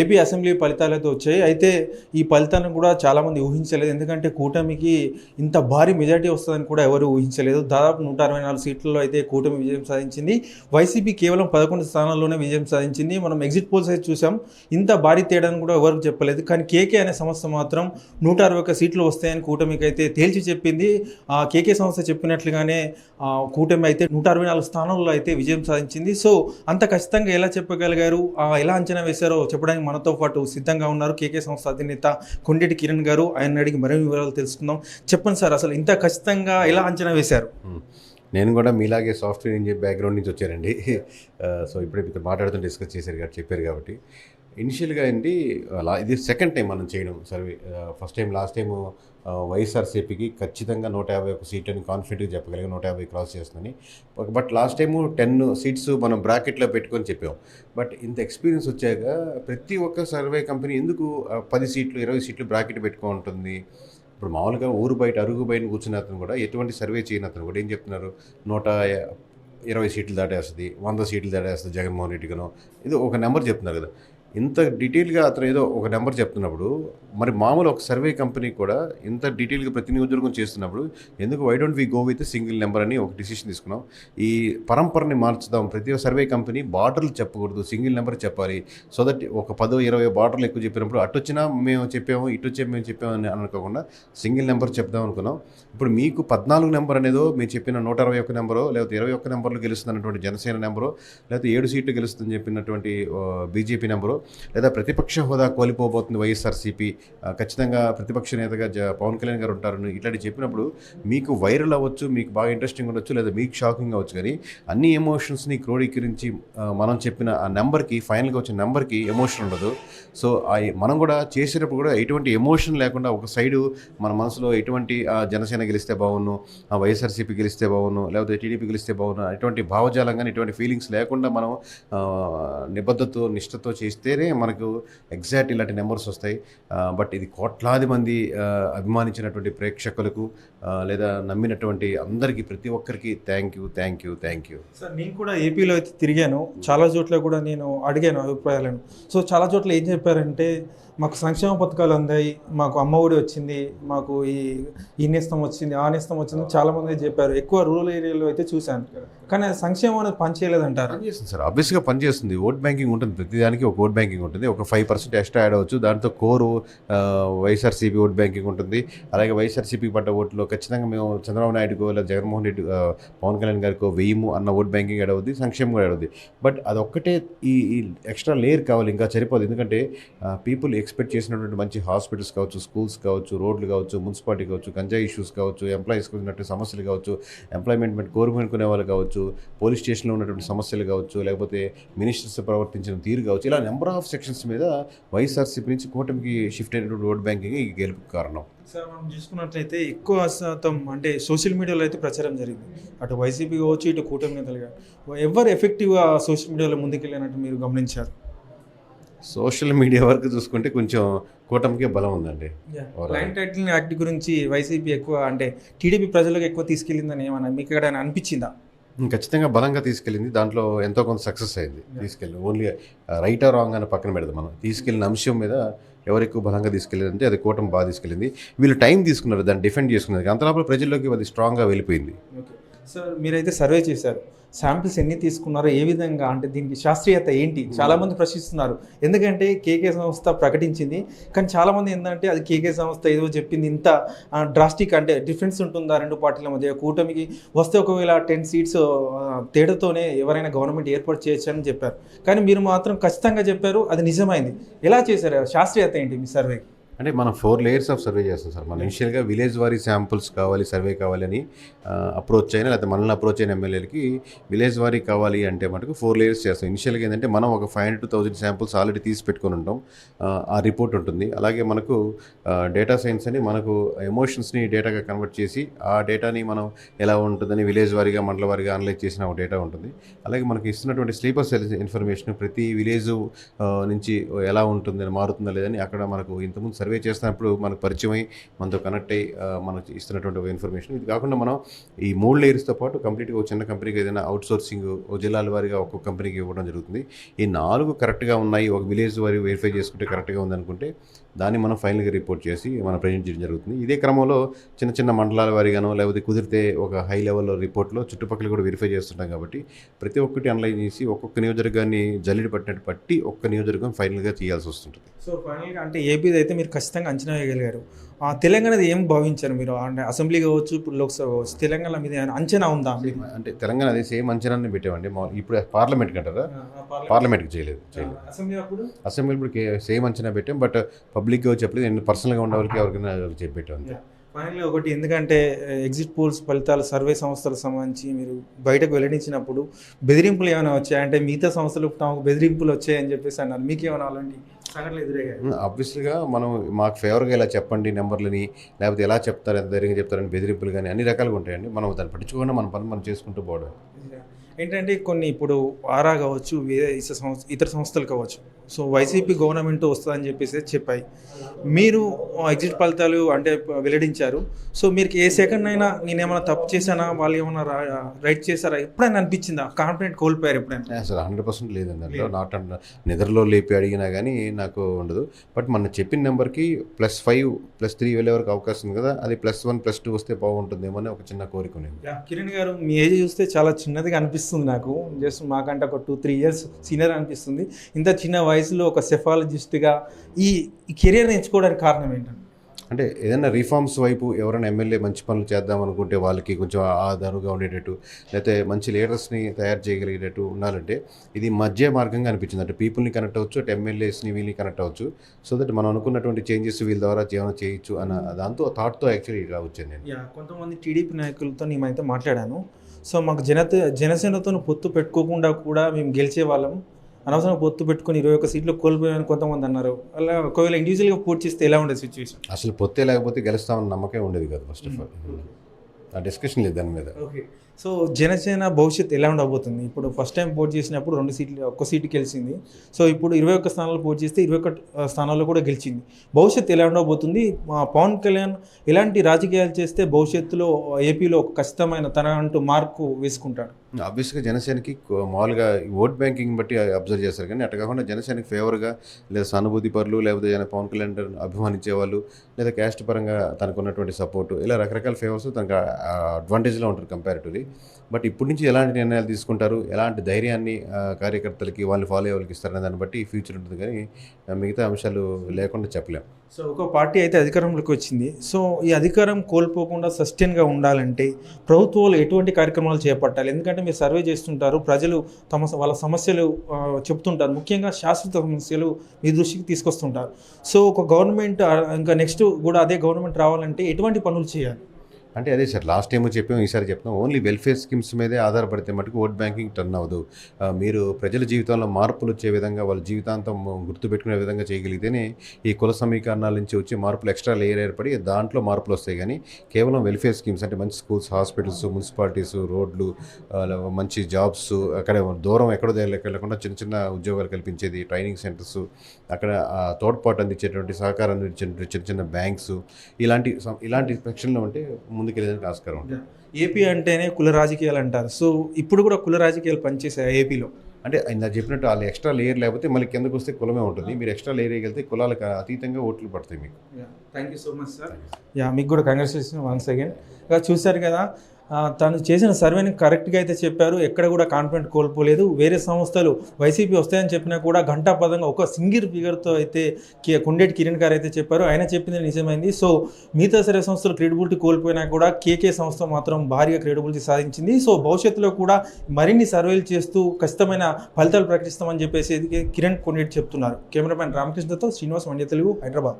AP assembly ఫలితాలతో వచ్చాయి. అయితే ఈ ఫలితాన్ని కూడా చాలామంది ఊహించలేదు. ఎందుకంటే కూటమికి ఇంత భారీ మెజార్టీ వస్తుందని కూడా ఎవరు ఊహించలేదు. దాదాపు నూట అరవై నాలుగు సీట్లలో అయితే కూటమి విజయం సాధించింది. వైసీపీ కేవలం పదకొండు స్థానాల్లోనే విజయం సాధించింది. మనం ఎగ్జిట్ పోల్స్ అయితే చూసాం. ఇంత భారీ తేడాను కూడా ఎవరికి చెప్పలేదు. కానీ కేకే అనే సంస్థ మాత్రం నూట అరవై ఒక్క సీట్లు వస్తాయని కూటమికి అయితే తేల్చి చెప్పింది. ఆ కేకే సంస్థ చెప్పినట్లుగానే కూటమి అయితే నూట అరవై నాలుగు స్థానాల్లో అయితే విజయం సాధించింది. సో అంత ఖచ్చితంగా ఎలా చెప్పగలిగారు? ఎలా అంచనా వేశారో చెప్పడానికి మనతో పాటు సిద్ధంగా ఉన్నారు. కేకే సంస్థ అధినేత కొండేటి కిరణ్ గారు. ఆయన అడిగి మరిన్ని వివరాలు తెలుసుకుందాం. చెప్పండి సార్ అసలు ఇంత ఖచ్చితంగా ఎలా అంచనా వేశారు? నేను కూడా మీలాగే సాఫ్ట్వేర్ ఇంజనీర్ బ్యాక్గ్రౌండ్ నుంచి వచ్చానండి. సో ఇప్పుడే మీతో మాట్లాడుతూ డిస్కస్ చేశారు కాబట్టి చెప్పారు కాబట్టి. ఇనిషియల్గా అండి అలా ఇది సెకండ్ టైం మనం చేయడం. Survey first time last time వైఎస్ఆర్సీపీకి ఖచ్చితంగా నూట యాభై ఒక సీట్ అని కాన్ఫిడెంట్గా చెప్పగలిగా నూట యాభై క్రాస్ చేస్తుందని. But last time ten seats మనం బ్రాకెట్లో పెట్టుకొని చెప్పాం. బట్ ఇంత ఎక్స్పీరియన్స్ వచ్చాక ప్రతి ఒక్క సర్వే కంపెనీ ఎందుకు పది సీట్లు ఇరవై సీట్లు బ్రాకెట్ పెట్టుకుంటుంది ఇప్పుడు మామూలుగా ఊరు బయట అరుగు బయట కూర్చున్న అతను కూడా ఎటువంటి సర్వే చేయని అతను కూడా ఏం చెప్తున్నారు? నూట ఇరవై సీట్లు దాటేస్తుంది వంద సీట్లు దాటేస్తుంది జగన్మోహన్ రెడ్డిగాను ఇది ఒక నెంబర్ చెప్తున్నారు కదా. ఇంత డీటెయిల్గా అతను ఏదో ఒక నెంబర్ చెప్తున్నప్పుడు మరి మామూలు ఒక సర్వే కంపెనీ కూడా ఇంత డీటెయిల్గా ప్రతి నియోజకవర్గం చేస్తున్నప్పుడు ఎందుకు why don't we go with single number అని ఒక డిసిషన్ తీసుకున్నాం. ఈ పరంపరని మార్చుదాం. ప్రతి సర్వే కంపెనీ బార్డర్లు చెప్పకూడదు సింగిల్ నెంబర్ చెప్పాలి. సో దట్ ఒక పదో ఇరవై బార్డర్లు ఎక్కువ చెప్పినప్పుడు అటు వచ్చినా మేము చెప్పాము ఇటు వచ్చే మేము చెప్పాము అని అనుకోకుండా సింగిల్ నెంబర్ చెప్దాం అనుకున్నాం. ఇప్పుడు మీకు పద్నాలుగు నెంబర్ అనేదో మీరు చెప్పిన నూట అరవై ఒక్క నెంబరో లేకపోతే ఇరవై ఒక్క నెంబర్లు గెలుస్తున్నటువంటి జనసేన నెంబరో లేకపోతే ఏడు సీట్లు గెలుస్తుందని చెప్పినటువంటి బీజేపీ నెంబరు లేదా ప్రతిపక్ష హోదా కోల్పోబోతుంది వైఎస్ఆర్సీపీ. ఖచ్చితంగా ప్రతిపక్ష నేతగా జ పవన్ కళ్యాణ్ గారు ఉంటారని ఇట్లాంటి చెప్పినప్పుడు మీకు వైరల్ అవ్వచ్చు మీకు బాగా ఇంట్రెస్టింగ్ ఉండొచ్చు లేదా మీకు షాకింగ్ అవ్వచ్చు. కానీ అన్ని ఎమోషన్స్ని క్రోడీకరించి మనం చెప్పిన ఆ నెంబర్కి ఫైనల్గా వచ్చిన నెంబర్కి ఎమోషన్ ఉండదు. సో ఆ మనం కూడా చేసేటప్పుడు కూడా ఎటువంటి ఎమోషన్ లేకుండా ఒక సైడు మన మనసులో ఎటువంటి జనసేన గెలిస్తే బాగున్ను ఆ వైఎస్ఆర్సీపీ గెలిస్తే బాగున్ను లేకపోతే టీడీపీ గెలిస్తే బాగున్ను ఎటువంటి భావజాలం కానీ ఎటువంటి ఫీలింగ్స్ లేకుండా మనం నిబద్ధతో నిష్టతో చేస్తే చేస్తేనే మనకు ఎగ్జాక్ట్ ఇలాంటి నెంబర్స్ వస్తాయి. బట్ ఇది కోట్లాది మంది అభిమానించినటువంటి ప్రేక్షకులకు లేదా నమ్మినటువంటి అందరికీ ప్రతి ఒక్కరికి thank you thank you thank you sir నేను కూడా ఏపీలో అయితే తిరిగాను. చాలా చోట్ల కూడా నేను అడిగాను అభిప్రాయాలను. సో చాలా చోట్ల ఏం చెప్పారంటే మాకు సంక్షేమ పథకాలు అందాయి మాకు అమ్మ ఒడి వచ్చింది మాకు ఈ ఈ నేస్తం వచ్చింది ఆ నేస్తం వచ్చింది చాలా మంది చెప్పారు. ఎక్కువ రూరల్ ఏరియాలో అయితే చూశాను. కానీ సంక్షేమం అనేది పనిచేయలేదంటారు పనిచేస్తుంది సార్. ఆబ్వియస్గా పనిచేస్తుంది ఓట్ బ్యాంకింగ్ ఉంటుంది. ప్రతిదానికి ఒక ఓట్ బ్యాంకింగ్ ఉంటుంది. ఒక ఫైవ్ పర్సెంట్ ఎక్స్ట్రా యాడ్ అవ్వచ్చు. దాంతో కోరు వైఎస్ఆర్సీపీ ఓట్ బ్యాంకింగ్ ఉంటుంది. అలాగే వైఎస్ఆర్సీపీ పడ్డ ఓట్లో ఖచ్చితంగా మేము చంద్రబాబు నాయుడుకో లేదా జగన్మోహన్ రెడ్డి పవన్ కళ్యాణ్ గారికో వెయ్యము అన్న ఓట్ బ్యాంకింగ్ యాడ్ అవుద్ది సంక్షేమం కూడా యాడ్ అవుద్ది. బట్ అదొక్కటే ఈ ఈ ఎక్స్ట్రా లేయర్ కావాలి. ఇంకా సరిపోదు. ఎందుకంటే పీపుల్ ఎక్స్పెక్ట్ చేసినటువంటి మంచి హాస్పిటల్స్ కావచ్చు స్కూల్స్ కావచ్చు రోడ్లు కావచ్చు మున్సిపాలిటీ కావచ్చు గంజాయి ఇష్యూస్ కావచ్చు ఎంప్లాయీస్కి ఉన్నటువంటి సమస్యలు కావచ్చు ఎంప్లాయ్మెంట్ కోరుకునే వాళ్ళు కావచ్చు పోలీస్ స్టేషన్లో ఉన్నటువంటి సమస్యలు కావచ్చు లేకపోతే మినిస్టర్స్ ప్రవర్తించిన తీరు కావచ్చు ఇలా నెంబర్ ఆఫ్ సెక్షన్స్ మీద వైఎస్ఆర్సీపీ నుంచి కూటమికి షిఫ్ట్ అయినటువంటి ఓట్ బ్యాంకింగ్ ఈ గెలుపు కారణం. సార్ మనం చూసుకున్నట్లయితే ఎక్కువ శాతం అంటే సోషల్ మీడియాలో అయితే ప్రచారం జరిగింది. అటు వైసీపీ కావచ్చు ఇటు కూటమి నేతలుగా ఎవరు ఎఫెక్టివ్గా సోషల్ మీడియాలో ముందుకెళ్ళినట్టు మీరు గమనించారు? సోషల్ మీడియా వరకు చూసుకుంటే కొంచెం కూటమికే బలం ఉందండి. ల్యాండ్ టైటిల్ యాక్ట్ గురించి వైసీపీ ఎక్కువ అంటే టీడీపీ ప్రజలకు ఎక్కువ తీసుకెళ్ళిందని ఏమన్నా మీకు ఇక్కడ అనిపించిందా? ఖచ్చితంగా బలంగా తీసుకెళ్ళింది. దాంట్లో ఎంతో కొంత సక్సెస్ అయింది. తీసుకెళ్ళి ఓన్లీ రైట్ ఆర్ రాంగ్ అని పక్కన పెడదాం మనం. తీసుకెళ్ళిన అంశం మీద ఎవరు ఎక్కువ బలంగా తీసుకెళ్ళారంటే అది కూటమి బాగా తీసుకెళ్ళింది. వీళ్ళు టైం తీసుకున్నారు దాన్ని డిఫెండ్ చేసుకున్నారు. అంతలోపల ప్రజల్లోకి అది స్ట్రాంగ్గా వెళ్ళిపోయింది. సార్ మీరైతే సర్వే చేశారు. శాంపిల్స్ ఎన్ని తీసుకున్నారో ఏ విధంగా అంటే దీనికి శాస్త్రీయత ఏంటి? చాలా మంది ప్రశ్నిస్తున్నారు. ఎందుకంటే కేకే సంస్థ ప్రకటించింది. కానీ చాలా మంది ఏంటంటే అది కేకే సంస్థ ఏదో చెప్పింది. ఇంత డ్రాస్టిక్ అంటే డిఫరెన్స్ ఉంటుందా రెండు పార్టీల మధ్య? కూటమికి వస్తే ఒకవేళ టెన్ సీట్స్ తేడాతోనే ఎవరైనా గవర్నమెంట్ ఏర్పాటు చేయొచ్చు అని చెప్పారు. కానీ మీరు మాత్రం ఖచ్చితంగా చెప్పారు. అది నిజమైంది. ఎలా చేశారు? శాస్త్రీయత ఏంటి మీ సర్వే అంటే మనం ఫోర్ లేయర్స్ ఆఫ్ సర్వే చేస్తాం సార్. మనం ఇనిషియల్గా విలేజ్ వారీ శాంపుల్స్ కావాలి సర్వే కావాలని అప్రోచ్ అయినా లేకపోతే మనల్ని అప్రోచ్ అయిన ఎమ్మెల్యేలకి విలేజ్ వారీ కావాలి అంటే మటుకు ఫోర్ లేయర్స్ చేస్తాం. ఇనిషియల్గా ఏంటంటే మనం ఒక five hundred to thousand samples already తీసి పెట్టుకొని ఉంటాం. ఆ, ఆ రిపోర్ట్ ఉంటుంది. అలాగే మనకు డేటా సైన్స్ అని మనకు ఎమోషన్స్ని డేటాగా కన్వర్ట్ చేసి ఆ డేటాని మనం ఎలా ఉంటుందని విలేజ్ వారీగా మండల వారీగా అనలైజ్ చేసిన ఒక డేటా ఉంటుంది. అలాగే మనకి ఇస్తున్నటువంటి స్లీపర్ సెల్స్ ఇన్ఫర్మేషన్ ప్రతి విలేజ్ నుంచి ఎలా ఉంటుందని మారుతుందా లేదని అక్కడ మనకు ఇంతకుముందు సర్వే సర్వే చేస్తున్నప్పుడు మనకు పరిచయం అయ్యి మనతో కనెక్ట్ అయ్యి మనకు ఇస్తున్నటువంటి ఇన్ఫర్మేషన్ ఇది కాకుండా మనం ఈ మూడు లేయర్స్తో పాటు కంప్లీట్గా ఒక చిన్న కంపెనీకి ఏదైనా అవుట్ సోర్సింగ్ ఒక జిల్లాల వారిగా ఒక్కొక్క కంపెనీకి ఇవ్వడం జరుగుతుంది. ఈ నాలుగు కరెక్ట్గా ఉన్నాయి. ఒక విలేజ్ వారి వెరిఫై చేసుకుంటే కరెక్ట్గా ఉందనుకుంటే దాన్ని మనం ఫైనల్గా రిపోర్ట్ చేసి మనం ప్రజెంట్ చేయడం జరుగుతుంది. ఇదే క్రమంలో చిన్న చిన్న మండలాల వారిగానో లేకపోతే కుదిరితే ఒక హై లెవెల్లో రిపోర్ట్లో చుట్టుపక్కల కూడా వెరిఫై చేస్తుంటాం కాబట్టి ప్రతి ఒక్కటి అనలైజ్ చేసి ఒక్కొక్క నియోజకవర్గాన్ని జల్లిడి పట్టినట్టు పట్టి ఒక్క నియోజకవర్గం ఫైనల్గా తీయాల్సి వస్తుంటుంది. సో ఫైనల్గా అంటే ఏపీది అయితే మీరు ఖచ్చితంగా అంచనా వేయగలిగారు. ఆ, తెలంగాణది ఏం భావించారు మీరు? అంటే అసెంబ్లీ కావచ్చు ఇప్పుడు లోక్సభ కావచ్చు తెలంగాణ మీద అంచనా ఉందా? అంటే తెలంగాణ అదే సేమ్ అంచనాన్ని పెట్టామండి మా- ఇప్పుడు పార్లమెంట్- పార్లమెంట్కి చేయలేదు చేయలేదు. అసెంబ్లీ ఇప్పుడు సేమ్ అంచనా పెట్టాం బట్ పబ్లిక్గా చెప్పలేదు. నేను పర్సనల్గా ఉన్న వాళ్ళకి ఎవరికైనా చెప్పి పెట్టాం. ఫైనల్గా ఒకటి ఎందుకంటే ఎగ్జిట్ పోల్స్ ఫలితాలు సర్వే సంస్థలకు సంబంధించి మీరు బయటకు వెల్లడించినప్పుడు బెదిరింపులు ఏమైనా వచ్చాయి అంటే మిగతా సంస్థలు తమకు బెదిరింపులు వచ్చాయని చెప్పేసి అన్నారు. మీకు ఏమైనా అలాంటి ఆబ్వియస్గా మనం మాకు ఫేవర్గా ఇలా చెప్పండి నెంబర్లని లేకపోతే ఎలా చెప్తారు ఎంత ధైర్యంగా చెప్తారని బెదిరింపులు కానీ అన్ని రకాలుగా ఉంటాయండి. మనం దాన్ని పట్టించుకోకుండా మన పని మనం చేసుకుంటూ పోవడం. ఏంటంటే కొన్ని ఇప్పుడు ఆరా కావచ్చు వేరే ఇతర సంస్థ ఇతర సంస్థలు కావచ్చు. సో వైసీపీ గవర్నమెంట్ వస్తుందని చెప్పేసి చెప్పాయి. మీరు ఎగ్జిట్ ఫలితాలు అంటే వెల్లడించారు. సో మీరు ఏ సెకండ్ అయినా నేను ఏమైనా తప్పు చేశానా? వాళ్ళు ఏమైనా రైట్ చేశారా? ఎప్పుడైనా అనిపించిందా? కాన్ఫిడెంట్ కోల్పోయారు ఎప్పుడైనా? అసలు హండ్రెడ్ పర్సెంట్ లేదండి అందులో నాట్ అండ్ నిద్రలో లేపి అడిగినా కానీ నాకు ఉండదు. బట్ మనం చెప్పిన నెంబర్కి ప్లస్ ఫైవ్ ప్లస్ త్రీ వెళ్ళే వరకు అవకాశం ఉంది కదా అది ప్లస్ వన్ ప్లస్ టూ వస్తే బాగుంటుందేమో అని ఒక చిన్న కోరిక ఉంది. కిరణ్ గారు మీ ఏజ్ చూస్తే చాలా చిన్నదిగా అనిపిస్తుంది. నాకు. జస్ట్ మాకంటే ఒక టూ త్రీ ఇయర్స్ సీనియర్ అనిపిస్తుంది. ఇంత చిన్న వయసులో ఒక సెఫాలజిస్ట్గా ఈ కెరియర్ ఎంచుకోవడానికి కారణం ఏంటంటే? అంటే ఏదైనా రిఫార్మ్స్ వైపు ఎవరైనా ఎమ్మెల్యే మంచి పనులు చేద్దాం అనుకుంటే వాళ్ళకి కొంచెం ఆధారుగా ఉండేటట్టు లేకపోతే మంచి లీడర్స్ని తయారు చేయగలిగేటట్టు ఉండాలంటే ఇది మధ్య మార్గంగా అనిపించింది. అంటే పీపుల్ని కనెక్ట్ అవ్వచ్చు అటు ఎమ్మెల్యేస్ని వీళ్ళని కనెక్ట్ అవ్వచ్చు. సో దట్ మనం అనుకున్నటువంటి చేంజెస్ వీళ్ళ ద్వారా జీవనం చేయొచ్చు అన్న దాంతో థాట్తో యాక్చువల్లీ ఇలా వచ్చాను నేను యా కొంతమంది టీడీపీ నాయకులతో నేనైతే మాట్లాడాను. సో మాకు జనత జనసేనతో పొత్తు పెట్టుకోకుండా కూడా మేము గెలిచే వాళ్ళం అనవసరం పొత్తు పెట్టుకొని ఇరవై ఒక్క సీట్లు కోల్పోయామని కొంతమంది అన్నారు. అలా ఒకవేళ ఇండివిజువల్గా పోటీ చేస్తే ఎలా ఉండేది సిచ్యువేషన్ అసలు పొత్తే లేకపోతే గెలుస్తామన్న నమ్మకం ఉండేది కదా ఫస్ట్ ఆఫ్ ఆల్ ఆ డిస్కషన్ లేదు దాని మీద. ఓకే. సో జనసేన భవిష్యత్తు ఎలా ఉండబోతుంది? ఇప్పుడు ఫస్ట్ టైం పోటీ చేసినప్పుడు రెండు సీట్లు ఒక్క సీటు గెలిచింది. సో ఇప్పుడు ఇరవై ఒక్క స్థానాలు పోటీ చేస్తే ఇరవై ఒక్క స్థానాల్లో కూడా గెలిచింది. భవిష్యత్తు ఎలా ఉండబోతుంది? మా పవన్ కళ్యాణ్ ఎలాంటి రాజకీయాలు చేస్తే భవిష్యత్తులో ఏపీలో ఒక ఖచ్చితమైన తన అంటూ మార్కు వేసుకుంటాడు? ఆబ్వియస్గా జనసేనకి మామూలుగా ఓట్ బ్యాంకింగ్ బట్టి అబ్జర్వ్ చేస్తారు. కానీ అట్లా కాకుండా జనసేనకి ఫేవర్గా లేదా సానుభూతి పరులు లేకపోతే జన పవన్ కళ్యాణ్ అభిమానించే వాళ్ళు లేదా క్యాస్ట్ పరంగా తనకు ఉన్నటువంటి ఇలా రకరకాల ఫేవర్స్ తనకు అడ్వాంటేజ్లో ఉంటారు కంపారిటివ్లీ బట్ ఇప్పటి నుంచి ఎలాంటి నిర్ణయాలు తీసుకుంటారు? ఎలాంటి ధైర్యాన్ని కార్యకర్తలకి వాళ్ళు ఫాలో అయ్యే వాళ్ళకి ఇస్తారనే దాన్ని బట్టి ఫ్యూచర్ ఉంటుంది కానీ మిగతా అంశాలు లేకుండా చెప్పలేం. సో ఒక పార్టీ అయితే అధికారంలోకి వచ్చింది. సో ఈ అధికారం కోల్పోకుండా సస్టైన్గా ఉండాలంటే ప్రభుత్వాలు ఎటువంటి కార్యక్రమాలు చేపట్టాలి? ఎందుకంటే మీరు సర్వే చేస్తుంటారు ప్రజలు తమ వాళ్ళ సమస్యలు చెప్తుంటారు. ముఖ్యంగా శాశ్వత సమస్యలు మీ దృష్టికి తీసుకొస్తుంటారు. సో ఒక గవర్నమెంట్ ఇంకా నెక్స్ట్ కూడా అదే గవర్నమెంట్ రావాలంటే ఎటువంటి పనులు చేయాలి? అంటే అదే సార్ లాస్ట్ టైం చెప్పాము ఈసారి చెప్తాం ఓన్లీ వెల్ఫేర్ స్కీమ్స్ మీదే ఆధారపడితే మటుకు ఓట్ బ్యాంకింగ్ టర్న్ అవ్వదు. మీరు ప్రజల జీవితంలో మార్పులు వచ్చే విధంగా వాళ్ళ జీవితాంతం గుర్తుపెట్టుకునే విధంగా చేయగలిగితేనే ఈ కుల సమీకరణాల నుంచి వచ్చే మార్పులు ఎక్స్ట్రా లేయర్ ఏర్పడి దాంట్లో మార్పులు వస్తాయి. కానీ కేవలం వెల్ఫేర్ స్కీమ్స్ అంటే మంచి స్కూల్స్ హాస్పిటల్స్ మున్సిపాలిటీస్ రోడ్లు మంచి జాబ్స్ అక్కడ దూరం ఎక్కడో దగ్గర వెళ్ళకుండా చిన్న చిన్న ఉద్యోగాలు కల్పించేది ట్రైనింగ్ సెంటర్స్ అక్కడ తోడ్పాటు అందించేటువంటి సహకారం అందించేటువంటి చిన్న చిన్న బ్యాంక్స్ ఇలాంటి ఇలాంటి సెక్షన్లో ఉంటే ముందుకెళ్ళడానికి ఆస్కారం ఉంటుంది. ఏపీ అంటేనే కుల రాజకీయాలు అంటారు. సో ఇప్పుడు కూడా కుల రాజకీయాలు పనిచేసాయి ఏపీలో అంటే ఇందా చెప్పినట్టు వాళ్ళు ఎక్స్ట్రా లేయర్ లేకపోతే మళ్ళీ కిందకు వస్తే కులమే ఉంటుంది. మీరు ఎక్స్ట్రా లేయర్ వెళ్తే కులాలకు అతీతంగా ఓట్లు పడతాయి మీకు. Thank you so much sir yeah మీకు కూడా కంగ్రాచులేషన్ వన్స్ అగైన్ చూశారు కదా తను చేసిన సర్వేని కరెక్ట్గా అయితే చెప్పారు. ఎక్కడ కూడా కాన్ఫిడెంట్ కోల్పోలేదు. వేరే సంస్థలు వైసీపీ వస్తాయని చెప్పినా కూడా ఘంటాపదంగా ఒక సింగిల్ ఫిగర్తో అయితే కే- కొండేటి కిరణ్ గారు అయితే చెప్పారు. ఆయన చెప్పింది నిజమైంది. సో మిగతా సరే సంస్థలు క్రెడిబిలిటీ కోల్పోయినా కూడా కేకే సంస్థ మాత్రం భారీగా క్రెడిబిలిటీ సాధించింది. సో భవిష్యత్తులో కూడా మరిన్ని సర్వేలు చేస్తూ ఖచ్చితమైన ఫలితాలు ప్రకటిస్తామని చెప్పేసి కిరణ్ కొండేటి చెప్తున్నారు. కెమెరామెన్ రామకృష్ణతో శ్రీనివాస్ మండ్య తెలుగు హైదరాబాద్.